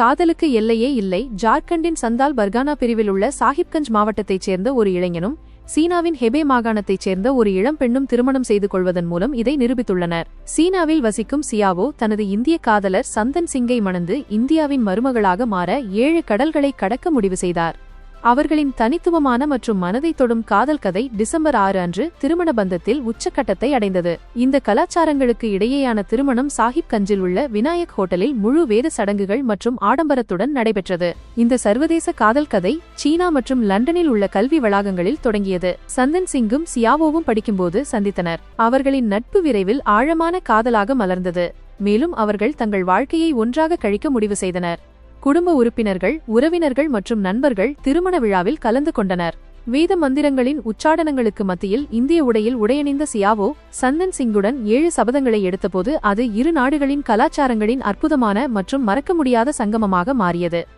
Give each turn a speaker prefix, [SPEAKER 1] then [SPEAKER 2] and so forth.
[SPEAKER 1] காதலுக்கு எல்லையே இல்லை. ஜார்க்கண்டின் சந்தால் பர்கானா பிரிவில் உள்ள சாஹிப்கஞ்ச் மாவட்டத்தைச் சேர்ந்த ஒரு இளைஞனும் சீனாவின் ஹெபே மாகாணத்தைச் சேர்ந்த ஒரு இளம் பெண்ணும் திருமணம் செய்து கொள்வதன் மூலம் இதை நிரூபித்துள்ளனர். சீனாவில் வசிக்கும் சியாவோ தனது இந்திய காதலர் சந்தன் சிங்கை மணந்து இந்தியாவின் மருமகளாக மாற ஏழு கடல்களை கடக்க முடிவு செய்தார். அவர்களின் தனித்துவமான மற்றும் மனதை தொடும் காதல் கதை டிசம்பர் ஆறு அன்று திருமண பந்தத்தில் உச்சக்கட்டத்தை அடைந்தது. இந்த கலாச்சாரங்களுக்கு இடையேயான திருமணம் சாஹிப் கஞ்சில் உள்ள விநாயக் ஹோட்டலில் முழு வேத சடங்குகள் மற்றும் ஆடம்பரத்துடன் நடைபெற்றது. இந்த சர்வதேச காதல் கதை சீனா மற்றும் லண்டனில் உள்ள கல்வி வளாகங்களில் தொடங்கியது. சந்தன் சிங்கும் சியாவோவும் படிக்கும்போது சந்தித்தனர். அவர்களின் நட்பு விரைவில் ஆழமான காதலாக மலர்ந்தது. மேலும் அவர்கள் தங்கள் வாழ்க்கையை ஒன்றாக கழிக்க முடிவு செய்தனர். குடும்ப உறுப்பினர்கள் உறவினர்கள் மற்றும் நண்பர்கள் திருமண விழாவில் கலந்து கொண்டனர். வேத மந்திரங்களின் உச்சாடனங்களுக்கு மத்தியில் இந்திய உடையில் உடையணிந்த சியாவோ சந்தன் சிங்குடன் ஏழு சபதங்களை எடுத்தபோது அது இரு நாடுகளின் கலாச்சாரங்களின் அற்புதமான மற்றும் மறக்க முடியாத சங்கமமாக மாறியது.